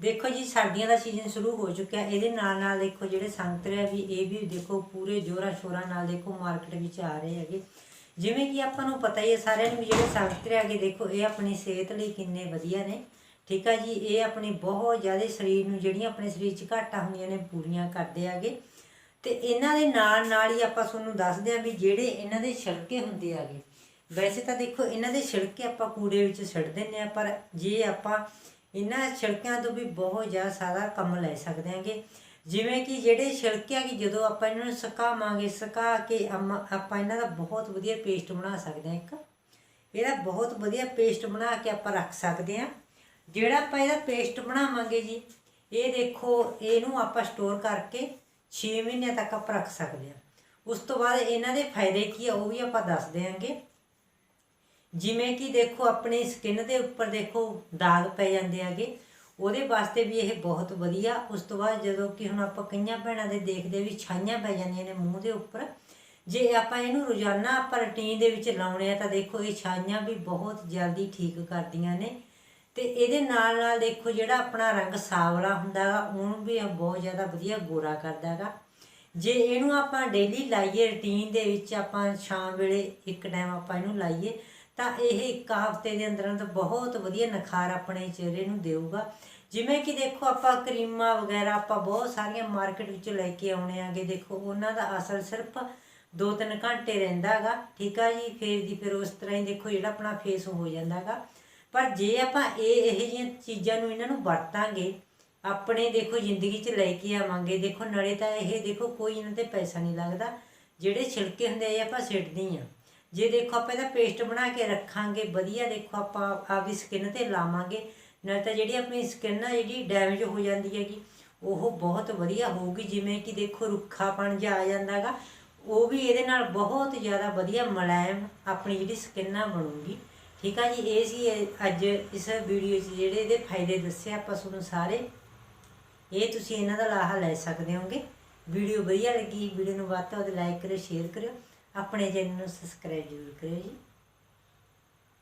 ਦੇਖੋ ਜੀ ਸਰਦੀਆਂ ਦਾ ਸੀਜ਼ਨ ਸ਼ੁਰੂ ਹੋ ਚੁੱਕਿਆ। ਇਹਦੇ ਨਾਲ ਨਾਲ ਦੇਖੋ ਜਿਹੜੇ ਸੰਤਰੇ ਆ ਵੀ ਇਹ ਵੀ ਦੇਖੋ ਪੂਰੇ ਜੋਰਾਂ ਸ਼ੋਰਾਂ ਨਾਲ ਦੇਖੋ ਮਾਰਕੀਟ ਵਿੱਚ ਆ ਰਹੇ ਹੈਗੇ। ਜਿਵੇਂ ਕਿ ਆਪਾਂ ਨੂੰ ਪਤਾ ਹੀ ਹੈ, ਸਾਰਿਆਂ ਨੂੰ ਵੀ ਜਿਹੜੇ ਸੰਤਰੇ ਹੈਗੇ ਦੇਖੋ ਇਹ ਆਪਣੀ ਸਿਹਤ ਲਈ ਕਿੰਨੇ ਵਧੀਆ ਨੇ। ਠੀਕ ਆ ਜੀ, ਇਹ ਆਪਣੇ ਬਹੁਤ ਜ਼ਿਆਦਾ ਸਰੀਰ ਨੂੰ, ਜਿਹੜੀਆਂ ਆਪਣੇ ਸਰੀਰ 'ਚ ਘਾਟਾਂ ਹੁੰਦੀਆਂ ਨੇ, ਪੂਰੀਆਂ ਕਰਦੇ ਹੈਗੇ। ਤੇ ਇਹਨਾਂ ਦੇ ਨਾਲ ਨਾਲ ਹੀ ਆਪਾਂ ਤੁਹਾਨੂੰ ਦੱਸਦੇ ਹਾਂ ਵੀ ਜਿਹੜੇ ਇਹਨਾਂ ਦੇ ਛਿਲਕੇ ਹੁੰਦੇ ਹੈਗੇ। ਵੈਸੇ ਤਾਂ ਦੇਖੋ, ਇਹਨਾਂ ਦੇ ਛਿਲਕੇ ਆਪਾਂ ਕੂੜੇ ਵਿੱਚ ਛੱਡ ਦਿੰਦੇ ਆ ਪਰ ਜੇ ਆਪਾਂ ਇਹਨਾਂ ਛਿਲਕਿਆਂ ਤੋਂ ਵੀ ਬਹੁਤ ਜ਼ਿਆਦਾ ਸਾਰਾ ਕੰਮ ਲੈ ਸਕਦੇ ਹਾਂਗੇ। ਜਿਵੇਂ ਕਿ ਜਿਹੜੇ ਛਿਲਕੇ ਆ ਕਿ ਜਦੋਂ ਆਪਾਂ ਇਹਨਾਂ ਨੂੰ ਸੁਕਾਵਾਂਗੇ, ਸੁਕਾ ਕੇ ਅਮ- ਆਪਾਂ ਇਹਨਾਂ ਦਾ ਬਹੁਤ ਵਧੀਆ ਪੇਸਟ ਬਣਾ ਸਕਦੇ ਹਾਂ ਇੱਕ। ਇਹਦਾ ਬਹੁਤ ਵਧੀਆ ਪੇਸਟ ਬਣਾ ਕੇ ਆਪਾਂ ਰੱਖ ਸਕਦੇ ਹਾਂ। ਜਿਹੜਾ ਆਪਾਂ ਇਹਦਾ ਪੇਸਟ ਬਣਾਵਾਂਗੇ ਜੀ, ਇਹ ਦੇਖੋ, ਇਹਨੂੰ ਆਪਾਂ ਸਟੋਰ ਕਰਕੇ 6 ਮਹੀਨਿਆਂ ਤੱਕ ਆਪਾਂ ਰੱਖ ਸਕਦੇ ਹਾਂ। ਉਸ ਤੋਂ ਬਾਅਦ ਇਹਨਾਂ ਦੇ ਫਾਇਦੇ ਕੀ ਆ, ਉਹ ਵੀ ਆਪਾਂ ਦੱਸ ਦਿਆਂਗੇ। ਜਿਵੇਂ ਕਿ ਦੇਖੋ, ਆਪਣੀ ਸਕਿਨ ਦੇ ਉੱਪਰ ਦੇਖੋ, ਦਾਗ ਪੈ ਜਾਂਦੇ ਆਗੇ ਉਹਦੇ ਵਾਸਤੇ ਵੀ ਇਹ ਬਹੁਤ ਵਧੀਆ। ਉਸ ਤੋਂ ਬਾਅਦ ਜਦੋਂ ਕਿ ਹੁਣ ਆਪਾਂ ਕਈਆਂ ਭੈਣਾਂ ਦੇ ਦੇਖਦੇ ਵੀ ਛਾਈਆਂ ਪੈ ਜਾਂਦੀਆਂ ਨੇ ਮੂੰਹ ਦੇ ਉੱਪਰ, ਜੇ ਆਪਾਂ ਇਹਨੂੰ ਰੋਜ਼ਾਨਾ ਆਪਾਂ ਰੂਟੀਨ ਦੇ ਵਿੱਚ ਲਾਉਣੇ ਆ ਤਾਂ ਦੇਖੋ, ਇਹ ਛਾਈਆਂ ਵੀ ਬਹੁਤ ਜਲਦੀ ਠੀਕ ਕਰਦੀਆਂ ਨੇ। ਤੇ ਇਹਦੇ ਨਾਲ ਨਾਲ ਦੇਖੋ, ਜਿਹੜਾ ਆਪਣਾ ਰੰਗ ਸਾਵਲਾ ਹੁੰਦਾ ਗਾ ਉਹਨੂੰ ਵੀ ਬਹੁਤ ਜ਼ਿਆਦਾ ਵਧੀਆ ਗੋਰਾ ਕਰਦਾ ਹੈਗਾ। ਜੇ ਇਹਨੂੰ ਆਪਾਂ ਡੇਲੀ ਲਾਈਏ ਰੂਟੀਨ ਦੇ ਵਿੱਚ ਆਪਾਂ ਸ਼ਾਮ ਵੇਲੇ ਇੱਕ ਟਾਈਮ ਆਪਾਂ ਇਹਨੂੰ ਲਾਈਏ ਤਾਂ ਇਹ ਇੱਕ ਹਫ਼ਤੇ ਦੇ ਅੰਦਰ ਅੰਦਰ ਬਹੁਤ ਵਧੀਆ ਨਿਖਾਰ ਆਪਣੇ ਚਿਹਰੇ ਨੂੰ ਦੇਊਗਾ। ਜਿਵੇਂ ਕਿ ਦੇਖੋ ਆਪਾਂ ਕਰੀਮਾਂ ਵਗੈਰਾ, ਆਪਾਂ ਬਹੁਤ ਸਾਰੀਆਂ ਮਾਰਕੀਟ ਵਿੱਚ ਲੈ ਕੇ ਆਉਣੇ ਆਗੇ। ਦੇਖੋ, ਉਹਨਾਂ ਦਾ ਅਸਰ ਸਿਰਫ 2-3 ਘੰਟੇ ਰਹਿੰਦਾ ਹੈਗਾ, ਠੀਕ ਆ ਜੀ? ਫੇਰ ਦੀ ਫਿਰ ਉਸ ਤਰ੍ਹਾਂ ਹੀ ਦੇਖੋ ਜਿਹੜਾ ਆਪਣਾ ਫੇਸ ਹੋ ਜਾਂਦਾ ਹੈਗਾ। ਪਰ ਜੇ ਆਪਾਂ ਇਹ, ਇਹੋ ਜਿਹੀਆਂ ਚੀਜ਼ਾਂ ਨੂੰ ਇਹਨਾਂ ਨੂੰ ਵਰਤਾਂਗੇ, ਆਪਣੇ ਦੇਖੋ ਜ਼ਿੰਦਗੀ 'ਚ ਲੈ ਕੇ ਆਵਾਂਗੇ, ਦੇਖੋ ਨਾਲੇ ਤਾਂ ਇਹ ਦੇਖੋ ਕੋਈ ਇਹਨਾਂ ਤੇ ਪੈਸਾ ਨਹੀਂ ਲੱਗਦਾ। ਜਿਹੜੇ ਛਿਲਕੇ ਹੁੰਦੇ ਆ ਆਪਾਂ ਸਿੱਟਦੇ ਆ। ਜੇ ਦੇਖੋ ਆਪਾਂ ਇਹਦਾ ਪੇਸਟ ਬਣਾ ਕੇ ਰੱਖਾਂਗੇ, ਵਧੀਆ ਦੇਖੋ ਆਪਾਂ ਆਪਦੀ ਸਕਿਨ ਤੇ ਲਾਵਾਂਗੇ, ਨਾਲੇ ਤਾਂ ਜਿਹੜੀ ਆਪਣੀ ਸਕਿਨ ਆ, ਜਿਹੜੀ ਡੈਮੇਜ ਹੋ ਜਾਂਦੀ ਹੈਗੀ, ਉਹ ਬਹੁਤ ਵਧੀਆ ਹੋਊਗੀ, ਜਿਵੇਂ ਕਿ ਦੇਖੋ ਰੁੱਖਾਪਣ ਜਿਹਾ ਆ ਜਾਂਦਾਗਾ ਉਹ ਵੀ ਇਹਦੇ ਨਾਲ ਬਹੁਤ ਜ਼ਿਆਦਾ ਵਧੀਆ ਮੁਲਾਇਮ ਆਪਣੀ ਜਿਹੜੀ ਸਕਿਨ ਆ ਬਣੂਗੀ। ਠੀਕ ਆ ਜੀ, ਇਹ ਸੀ ਅੱਜ ਇਸ ਵੀਡੀਓ 'ਚ ਜਿਹੜੇ ਇਹਦੇ ਫਾਇਦੇ ਦੱਸੇ ਆਪਾਂ ਤੁਹਾਨੂੰ ਸਾਰੇ। ਇਹ ਤੁਸੀਂ ਇਹਨਾਂ ਦਾ ਲਾਹਾ ਲੈ ਸਕਦੇ ਹੋਗੇ। ਵੀਡੀਓ ਵਧੀਆ ਲੱਗੀ ਵੀਡੀਓ ਨੂੰ ਵੱਧ ਤੋਂ ਵੱਧ ਲਾਈਕ ਕਰਿਓ ਸ਼ੇਅਰ ਕਰਿਓ। ਆਪਣੇ ਚੈਨਲ ਨੂੰ ਸਬਸਕ੍ਰਾਈਬ ਜ਼ਰੂਰ ਕਰਿਓ ਜੀ